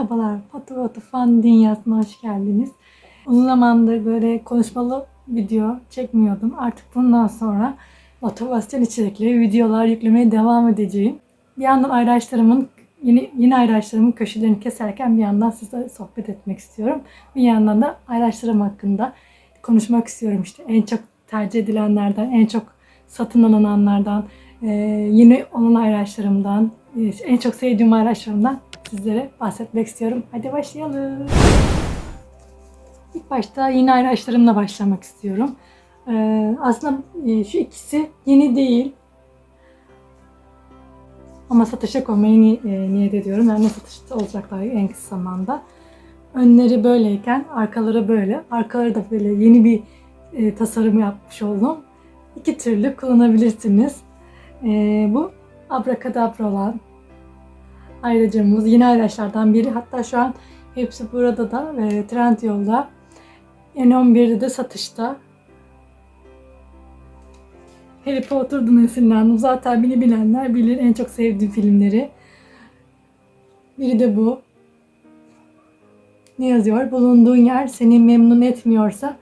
Merhabalar, Patu Fan Dünyası'na hoş geldiniz. Uzun zamandır böyle konuşmalı video çekmiyordum. Artık bundan sonra motivasyon içerikli videolar yüklemeye devam edeceğim. Bir yandan ayraçlarımın, yeni, yeni ayraçlarımın köşelerini keserken bir yandan size sohbet etmek istiyorum. Bir yandan da ayraçlarım hakkında konuşmak istiyorum. İşte en çok tercih edilenlerden, en çok satın alınanlardan, yeni olan ayraçlarımdan, en çok sevdiğim ayraçlarımdan sizlere bahsetmek istiyorum. Hadi başlayalım. İlk başta yeni ayraçlarımla başlamak istiyorum. Ee, aslında e, şu ikisi yeni değil. Ama satışa koymayı ni- e, niyet ediyorum. Yani satışta olacaklar en kısa zamanda. Önleri böyleyken arkaları böyle. Arkaları da böyle yeni bir e, tasarım yapmış oldum. İki türlü kullanabilirsiniz. E, bu abrakadabra olan ayracımız yeni ayraçlardan biri. Hatta şu an hepsi burada da e, Trendyol'da. N11'de de satışta. Harry Potter'dan esinlendim. Zaten beni bilenler bilir en çok sevdiğim filmleri. Biri de bu. Ne yazıyor? Bulunduğun yer seni memnun etmiyorsa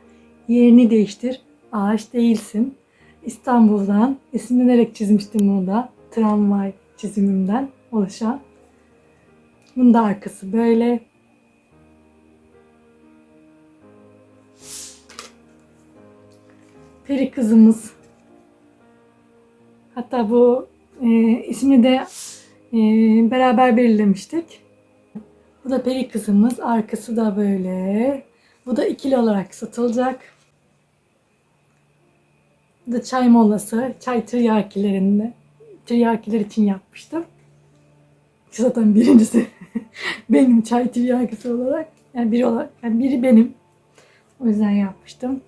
yerini değiştir. Ağaç değilsin. İstanbul'dan esinlenerek çizmiştim bunu da. Tramvay çizimimden oluşan. Bunun da arkası böyle. Peri kızımız. Hatta bu e, ismi de e, beraber belirlemiştik. Bu da peri kızımız. Arkası da böyle. Bu da ikili olarak satılacak. Bu da çay molası. Çay tiryakilerinde. Tiryakiler için yapmıştım. Zaten birincisi benim çay tiryakisi olarak. Yani biri olarak. Yani biri benim. O yüzden yapmıştım.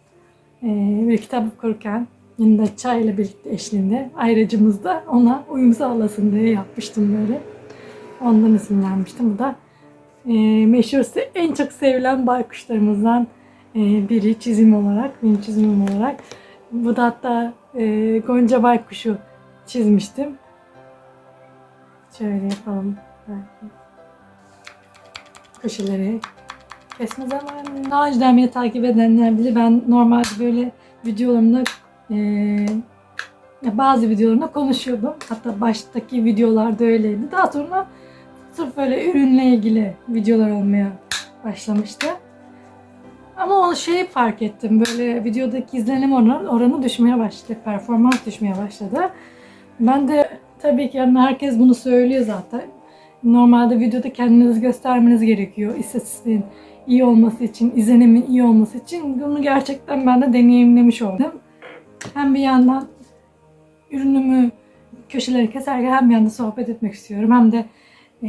Ee, bir kitap okurken yanında çayla birlikte eşliğinde ayrıcımız da ona uyum sağlasın diye yapmıştım böyle. Ondan esinlenmiştim. Bu da e, meşhur en çok sevilen baykuşlarımızdan e, biri çizim olarak, benim çizimim olarak. Bu da hatta e, Gonca Baykuş'u çizmiştim. Şöyle yapalım. Belki. Köşeleri kesme zamanı. Daha önceden beni takip edenler bilir. Ben normalde böyle videolarımda ya bazı videolarımda konuşuyordum. Hatta baştaki videolarda öyleydi. Daha sonra sırf böyle ürünle ilgili videolar olmaya başlamıştı. Ama onu şey fark ettim. Böyle videodaki izlenim oranı, oranı düşmeye başladı. Performans düşmeye başladı. Ben de tabii ki yani herkes bunu söylüyor zaten. Normalde videoda kendinizi göstermeniz gerekiyor. İstatistiğin iyi olması için, izlenimin iyi olması için bunu gerçekten ben de deneyimlemiş oldum. Hem bir yandan ürünümü köşeleri keserken hem bir yandan sohbet etmek istiyorum. Hem de e,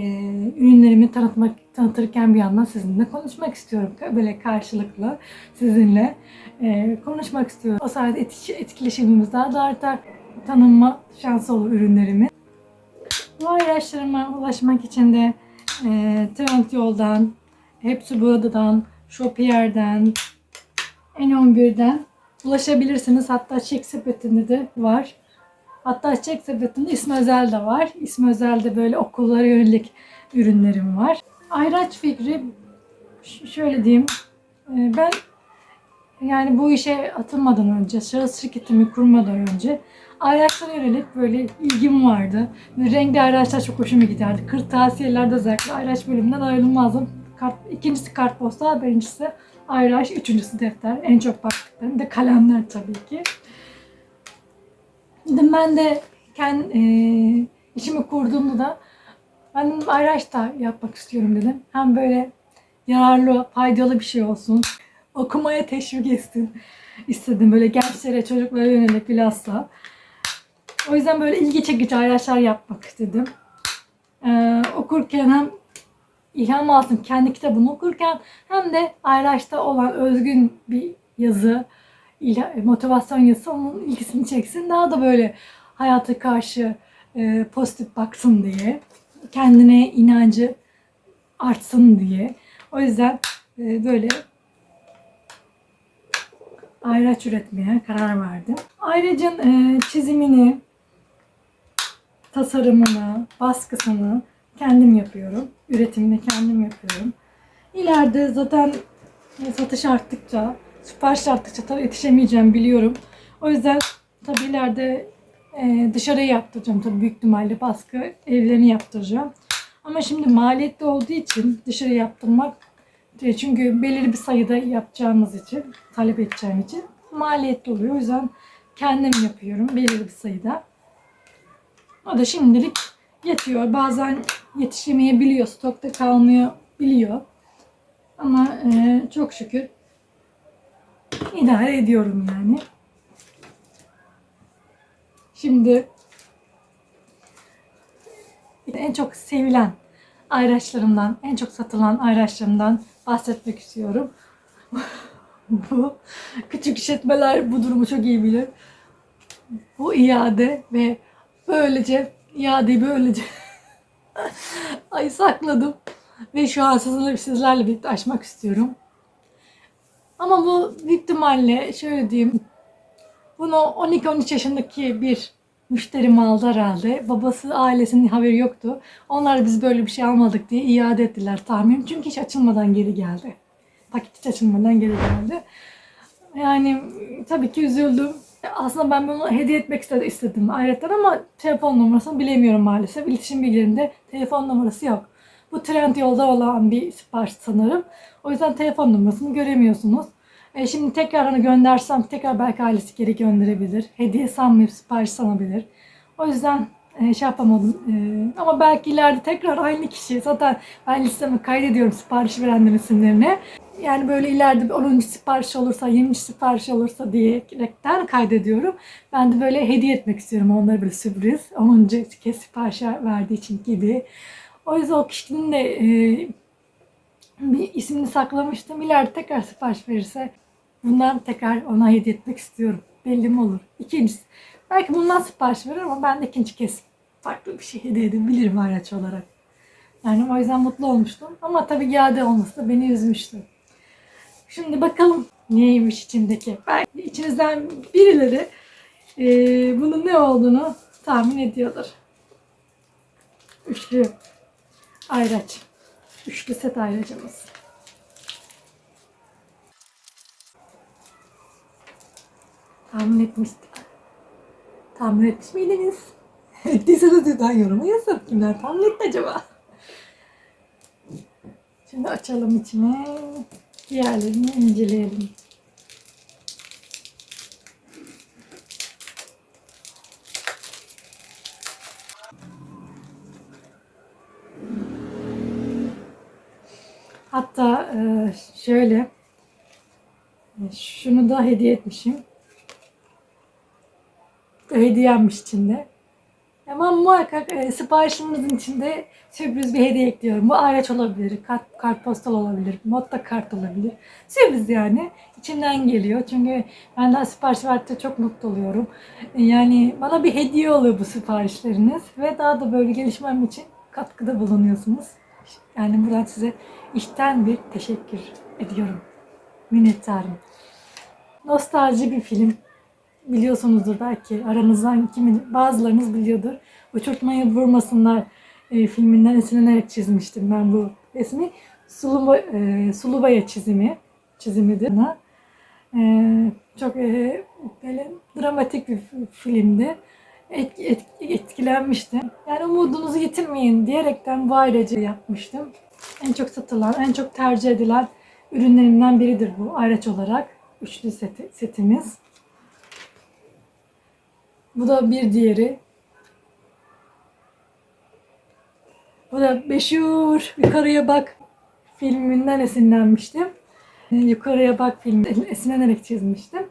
ürünlerimi tanıtmak tanıtırken bir yandan sizinle konuşmak istiyorum. Böyle karşılıklı sizinle e, konuşmak istiyorum. O sayede etki- etkileşimimiz daha da artar. Tanınma şansı olur ürünlerimin. Bu araçlarıma ulaşmak için de e, Trendyol'dan, Hepsi Burada'dan, Shopier'den, N11'den ulaşabilirsiniz. Hatta Çek Sepeti'nde de var. Hatta Çek Sepeti'nde İsmi Özel de var. İsmi Özel'de böyle okullara yönelik ürünlerim var. Ayraç fikri şöyle diyeyim. e, Ben yani bu işe atılmadan önce, şahıs şirketimi kurmadan önce ayraçlara yönelik böyle ilgim vardı. Renkli ayraçlar çok hoşuma giderdi. Kırtasiyelerde özellikle ayraç bölümünden ayrılmazdım. Kart, ikincisi kartpostal, birincisi ayraç, üçüncüsü defter. En çok baktıklarım. De kalemler tabii ki. Dedim ben de kendi işimi kurduğumda da ben ayraç da yapmak istiyorum dedim. Hem böyle yararlı, faydalı bir şey olsun. Okumaya teşvik etsin istedim. Böyle gençlere, çocuklara yönelik bilhassa. O yüzden böyle ilgi çekici ayraçlar yapmak istedim. Ee, okurken hem ilham alsın kendi kitabını okurken hem de ayraçta olan özgün bir yazı, motivasyon yazısı onun ilgisini çeksin. Daha da böyle hayata karşı e, pozitif baksın diye. Kendine inancı artsın diye. O yüzden e, böyle ayraç üretmeye karar verdim. Ayrıca e, çizimini, tasarımını, baskısını kendim yapıyorum. Üretimini kendim yapıyorum. İleride zaten e, satış arttıkça, sipariş arttıkça tabii yetişemeyeceğim biliyorum. O yüzden tabii ileride e, dışarıya yaptıracağım. Tabii büyük ihtimalle baskı evlerini yaptıracağım. Ama şimdi maliyetli olduğu için dışarı yaptırmak e, çünkü belirli bir sayıda yapacağımız için, talep edeceğim için maliyetli oluyor. O yüzden kendim yapıyorum belirli bir sayıda. O da şimdilik yetiyor. Bazen yetişemeyebiliyor, stokta kalmıyor biliyor. Ama e, çok şükür idare ediyorum yani. Şimdi en çok sevilen ayraçlarımdan, en çok satılan ayraçlarımdan bahsetmek istiyorum. bu küçük işletmeler bu durumu çok iyi bilir. Bu iade ve böylece iadeyi böylece ay sakladım ve şu an sizinle, sizlerle birlikte açmak istiyorum. Ama bu ihtimalle şöyle diyeyim. Bunu 12-13 yaşındaki bir müşterim aldı herhalde. Babası ailesinin haberi yoktu. Onlar biz böyle bir şey almadık diye iade ettiler tahminim. Çünkü hiç açılmadan geri geldi. Paket hiç açılmadan geri geldi. Yani tabii ki üzüldüm. Aslında ben bunu hediye etmek istedim, ayrıca ama telefon numarasını bilemiyorum maalesef. İletişim bilgilerinde telefon numarası yok. Bu trend yolda olan bir sipariş sanırım. O yüzden telefon numarasını göremiyorsunuz. E şimdi tekrar onu göndersem tekrar belki ailesi geri gönderebilir. Hediye sanmayıp sipariş sanabilir. O yüzden e, şey yapamadım. E, ama belki ileride tekrar aynı kişi. Zaten ben listeme kaydediyorum sipariş verenlerin isimlerini. Yani böyle ileride bir 10. sipariş olursa, 20. sipariş olursa diyerekten kaydediyorum. Ben de böyle hediye etmek istiyorum onlara böyle sürpriz. 10. kez sipariş verdiği için gibi. O yüzden o kişinin de e, bir ismini saklamıştım. İleride tekrar sipariş verirse bundan tekrar ona hediye etmek istiyorum. Belli mi olur? İkincisi. Belki bundan sipariş verir ama ben de ikinci kez farklı bir şey hediye edebilirim araç olarak. Yani o yüzden mutlu olmuştum. Ama tabii iade olması da beni üzmüştü. Şimdi bakalım neymiş içindeki. Belki içinizden birileri e, bunun ne olduğunu tahmin ediyordur. Üçlü ayraç. Üçlü set ayracımız. Tahmin etmiştim. Tahmin etmiş miydiniz? Ettiyseniz lütfen yoruma yazın. Kimler tahmin etti acaba? Şimdi açalım içine. Diğerlerini inceleyelim. Hatta e, şöyle şunu da hediye etmişim. Hediyemmiş içinde. Ama muhakkak e, siparişimizin içinde sürpriz bir hediye ekliyorum. Bu araç olabilir, kart, kartpostal olabilir, modda kart olabilir. Sürpriz yani. İçimden geliyor. Çünkü ben daha sipariş verdikçe çok mutlu oluyorum. E, Yani bana bir hediye oluyor bu siparişleriniz. Ve daha da böyle gelişmem için katkıda bulunuyorsunuz. Yani buradan size içten bir teşekkür ediyorum. Minnettarım. Nostalji bir film. Biliyorsunuzdur belki aranızdan kimin bazılarınız biliyordur. Uçurtmayı vurmasınlar e, filminden esinlenerek çizmiştim ben bu resmi. Suluba, e, Sulubaya çizimi çizimidir. E, çok e, böyle dramatik bir filmdi. Et, et, etkilenmiştim. Yani umudunuzu yitirmeyin diyerekten bu ayracı yapmıştım. En çok satılan, en çok tercih edilen ürünlerimden biridir bu araç olarak. Üçlü seti, setimiz. Bu da bir diğeri. Bu da Beşur Yukarıya Bak filminden esinlenmiştim. Yukarıya Bak filmi esinlenerek çizmiştim.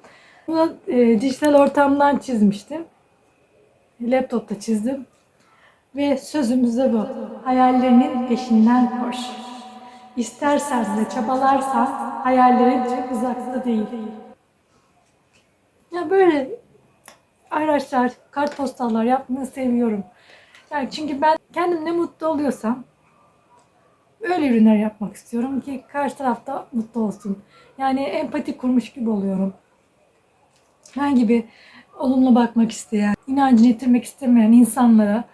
Bu da e, dijital ortamdan çizmiştim. Laptopta çizdim. Ve sözümüz de bu. Hayallerinin peşinden koş. İstersen ve çabalarsan hayallerin çok uzakta değil. Ya böyle araçlar, kartpostallar yapmayı seviyorum. Yani çünkü ben kendim ne mutlu oluyorsam öyle ürünler yapmak istiyorum ki karşı tarafta mutlu olsun. Yani empati kurmuş gibi oluyorum. Ben gibi olumlu bakmak isteyen, inancını yitirmek istemeyen insanlara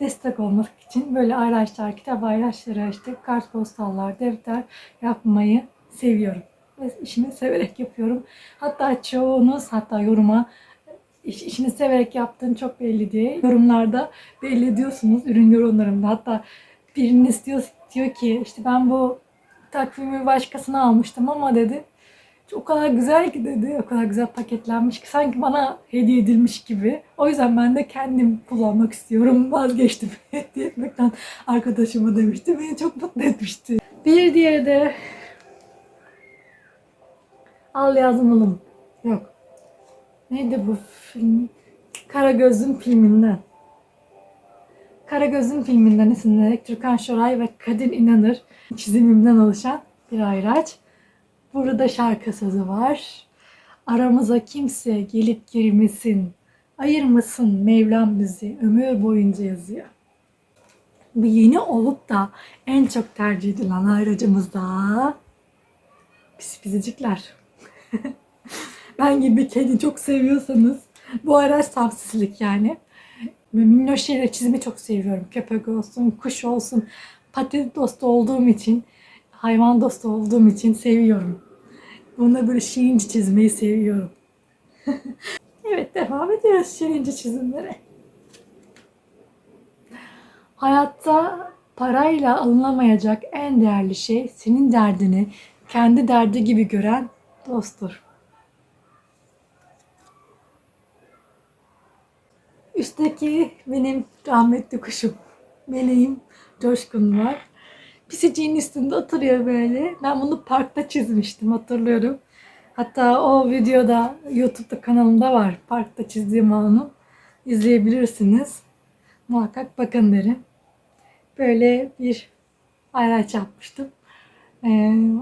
destek olmak için böyle ayraçlar, kitap ayraçları, işte kartpostallar, defter yapmayı seviyorum. Ve işimi severek yapıyorum. Hatta çoğunuz hatta yoruma iş, işini severek yaptığın çok belli diye yorumlarda belli ediyorsunuz ürün yorumlarımda. Hatta biriniz diyor, diyor ki işte ben bu takvimi başkasına almıştım ama dedi o kadar güzel ki dedi. O kadar güzel paketlenmiş ki sanki bana hediye edilmiş gibi. O yüzden ben de kendim kullanmak istiyorum. Vazgeçtim hediye etmekten arkadaşıma demişti. Beni çok mutlu etmişti. Bir diğeri de Al yazmalım. Yok. Neydi bu film? Karagöz'ün filminden. Karagöz'ün filminden esinlenerek Türkan Şoray ve Kadir İnanır çizimimden oluşan bir ayraç. Burada şarkı sözü var. Aramıza kimse gelip girmesin. Ayırmasın Mevlam bizi. Ömür boyunca yazıyor. Bu yeni olup da en çok tercih edilen ayracımız da pis pisicikler. ben gibi kedi çok seviyorsanız bu araç tam sizlik yani. Minnoş şeyleri çizimi çok seviyorum. Köpek olsun, kuş olsun. Patates dostu olduğum için, hayvan dostu olduğum için seviyorum. Bunda böyle şirinci çizmeyi seviyorum. evet devam ediyoruz şirinci çizimlere. Hayatta parayla alınamayacak en değerli şey senin derdini kendi derdi gibi gören dosttur. Üstteki benim rahmetli kuşum. Meleğim Coşkun var. Pisiciğin üstünde oturuyor böyle. Ben bunu parkta çizmiştim hatırlıyorum. Hatta o videoda YouTube'da kanalımda var. Parkta çizdiğim anı izleyebilirsiniz. Muhakkak bakın derim. Böyle bir ayraç yapmıştım. Ee,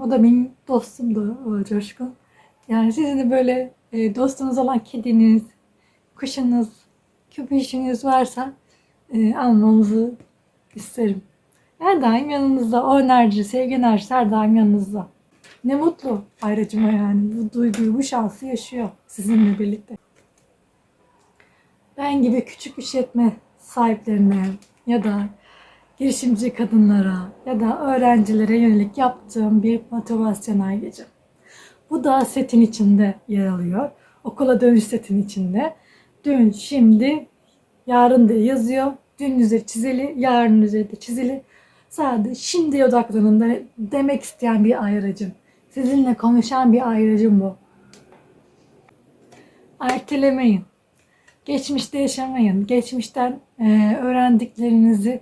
o da benim dostumdu o Coşkun. Yani sizin de böyle e, dostunuz olan kediniz, kuşunuz, köpeğiniz varsa e, almanızı isterim. Her daim yanınızda. O enerji, sevgi enerjisi her daim yanınızda. Ne mutlu ayrıcıma yani. Bu duyguyu, bu şansı yaşıyor sizinle birlikte. Ben gibi küçük işletme sahiplerine ya da girişimci kadınlara ya da öğrencilere yönelik yaptığım bir motivasyon ayrıcı. Bu da setin içinde yer alıyor. Okula dönüş setin içinde. Dün, şimdi, yarın diye yazıyor. Dün üzeri çizili, yarın üzeri de çizili. Sadece şimdi odaklanın da demek isteyen bir ayrıcım. Sizinle konuşan bir ayrıcım bu. Ertelemeyin. Geçmişte yaşamayın. Geçmişten e, öğrendiklerinizi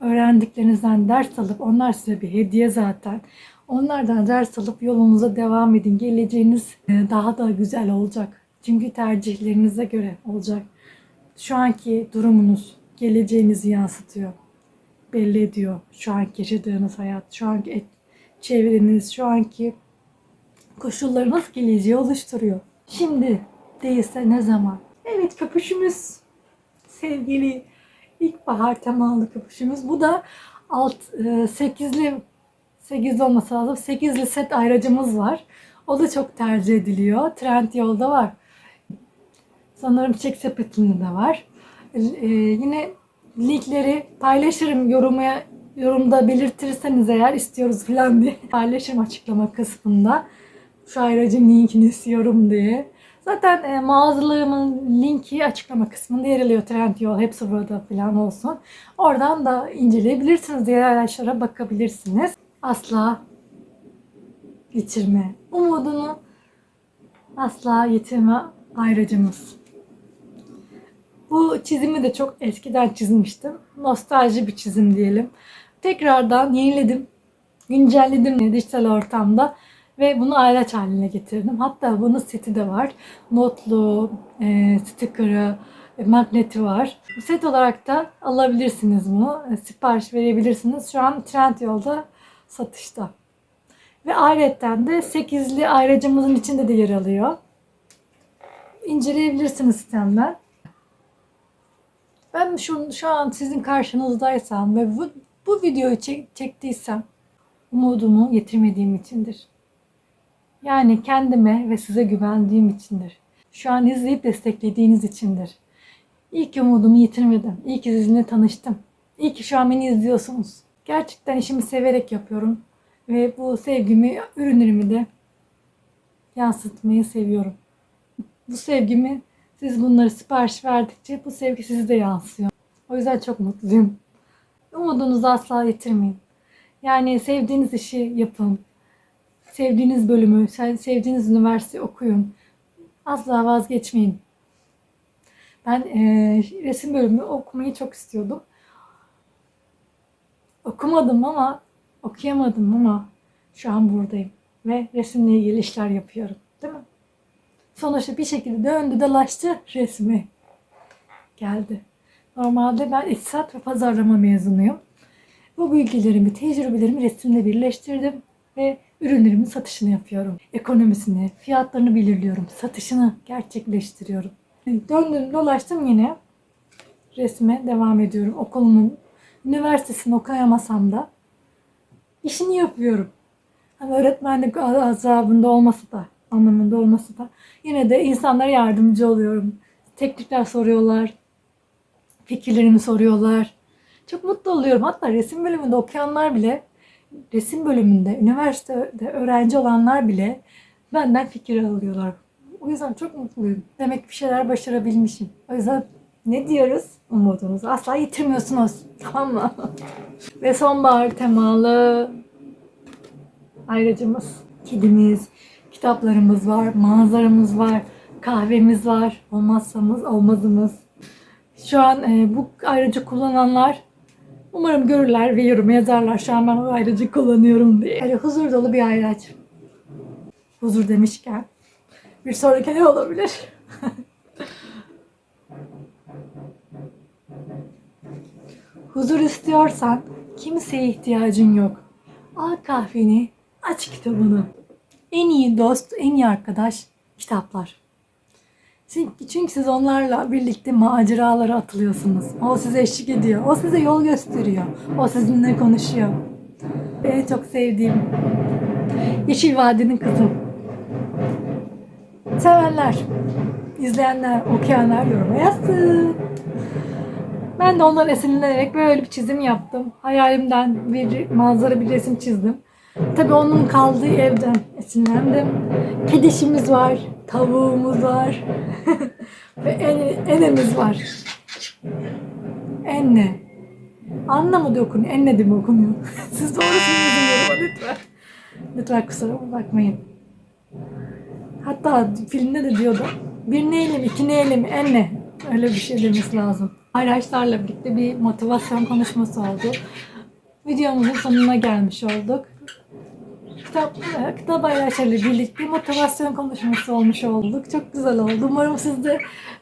öğrendiklerinizden ders alıp onlar size bir hediye zaten. Onlardan ders alıp yolunuza devam edin. Geleceğiniz e, daha da güzel olacak. Çünkü tercihlerinize göre olacak. Şu anki durumunuz geleceğinizi yansıtıyor. Belli ediyor. Şu anki yaşadığınız hayat, şu anki et, çevreniz, şu anki koşullarınız geleceği oluşturuyor. Şimdi değilse ne zaman? Evet köpüşümüz sevgili ilkbahar temalı köpüşümüz. Bu da alt e, sekizli 8 olması lazım. 8'li set ayracımız var. O da çok tercih ediliyor. Trend yolda var. Sanırım çek sepetinde de var. Ee, yine linkleri paylaşırım yorumaya yorumda belirtirseniz eğer istiyoruz falan diye paylaşırım açıklama kısmında. Şu ayracın linkini istiyorum diye. Zaten e, mağazalarımın linki açıklama kısmında yer alıyor. Trendyol hepsi burada falan olsun. Oradan da inceleyebilirsiniz. Diğer araçlara bakabilirsiniz. Asla yitirme. Umudunu asla yitirme ayracımız. Bu çizimi de çok eskiden çizmiştim. Nostalji bir çizim diyelim. Tekrardan yeniledim. Güncelledim dijital ortamda. Ve bunu ayraç haline getirdim. Hatta bunun seti de var. Notlu, e, sticker'ı, e, magneti var. Set olarak da alabilirsiniz bunu. E, sipariş verebilirsiniz. Şu an Trendyol'da satışta. Ve ayrıca de 8'li ayracımızın içinde de yer alıyor. İnceleyebilirsiniz sistemden. Ben şu, şu an sizin karşınızdaysam ve bu, bu videoyu çek, çektiysem umudumu yitirmediğim içindir. Yani kendime ve size güvendiğim içindir. Şu an izleyip desteklediğiniz içindir. İyi ki umudumu yitirmedim. İyi ki sizinle tanıştım. İyi ki şu an beni izliyorsunuz. Gerçekten işimi severek yapıyorum. Ve bu sevgimi, ürünlerimi de yansıtmayı seviyorum. Bu sevgimi siz bunları sipariş verdikçe bu sevgi size de yansıyor. O yüzden çok mutluyum. Umudunuzu asla yitirmeyin. Yani sevdiğiniz işi yapın. Sevdiğiniz bölümü, se- sevdiğiniz üniversite okuyun. Asla vazgeçmeyin. Ben eee, resim bölümü okumayı çok istiyordum. Okumadım ama okuyamadım ama şu an buradayım ve resimle ilgili işler yapıyorum. Değil mi? Sonuçta bir şekilde döndü dolaştı resmi. Geldi. Normalde ben iktisat ve pazarlama mezunuyum. Bu bilgilerimi, tecrübelerimi resimle birleştirdim ve ürünlerimin satışını yapıyorum. Ekonomisini, fiyatlarını belirliyorum, satışını gerçekleştiriyorum. Döndüm dolaştım yine resme devam ediyorum. Okulumun üniversitesini okuyamasam da işini yapıyorum. Hani öğretmenlik azabında olması da, anlamında olması da yine de insanlara yardımcı oluyorum. Teknikler soruyorlar, fikirlerimi soruyorlar. Çok mutlu oluyorum. Hatta resim bölümünde okuyanlar bile, resim bölümünde, üniversitede öğrenci olanlar bile benden fikir alıyorlar. O yüzden çok mutluyum. Demek bir şeyler başarabilmişim. O yüzden ne diyoruz? Umudunuzu asla yitirmiyorsunuz. Tamam mı? Ve sonbahar temalı ayrıcımız, kedimiz, kitaplarımız var, manzaramız var, kahvemiz var, olmazsamız olmazımız. Şu an e, bu ayrıcı kullananlar umarım görürler ve yorum yazarlar. Şu an ben o ayrıcı kullanıyorum diye. Böyle huzur dolu bir ayraç. Huzur demişken bir sonraki ne olabilir? Huzur istiyorsan kimseye ihtiyacın yok. Al kahveni, aç kitabını. En iyi dost, en iyi arkadaş kitaplar. Çünkü, siz onlarla birlikte maceralara atılıyorsunuz. O size eşlik ediyor. O size yol gösteriyor. O sizinle konuşuyor. En çok sevdiğim Yeşil Vadi'nin kızı. Sevenler, izleyenler, okuyanlar yoruma yazsın. Ben de ondan esinlenerek böyle bir çizim yaptım. Hayalimden bir manzara bir resim çizdim. Tabii onun kaldığı evden esinlendim. Kedişimiz var, tavuğumuz var ve en, enemiz var. Enne. Anla mı da okunuyor, enne de mi okunuyor? Siz doğrusunu yazın lütfen. Lütfen kusura bakmayın. Hatta filmde de diyordu. Bir neyle iki neyle mi enne. Öyle bir şey demesi lazım. Ayraçlarla birlikte bir motivasyon konuşması oldu. Videomuzun sonuna gelmiş olduk. Kitap, e, kitap ayraçlarıyla birlikte motivasyon konuşması olmuş olduk. Çok güzel oldu. Umarım siz de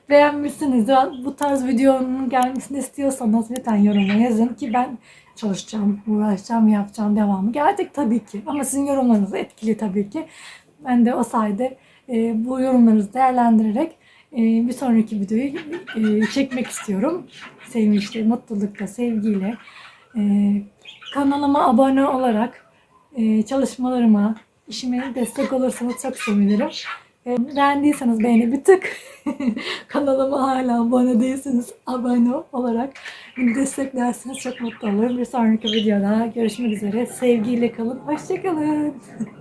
beğenmişsiniz. Bu tarz videonun gelmesini istiyorsanız lütfen yoruma yazın ki ben çalışacağım, uğraşacağım, yapacağım devamı. Gelecek tabii ki. Ama sizin yorumlarınız etkili tabii ki. Ben de o sayede e, bu yorumlarınızı değerlendirerek e, bir sonraki videoyu e, çekmek istiyorum. Sevinçle, mutlulukla, sevgiyle. E, kanalıma abone olarak e, çalışmalarıma, işime destek olursanız çok sevinirim. E, beğendiyseniz beğeni bir tık. Kanalıma hala abone değilseniz abone olarak desteklerseniz çok mutlu olurum. Bir sonraki videoda görüşmek üzere. Sevgiyle kalın. Hoşçakalın.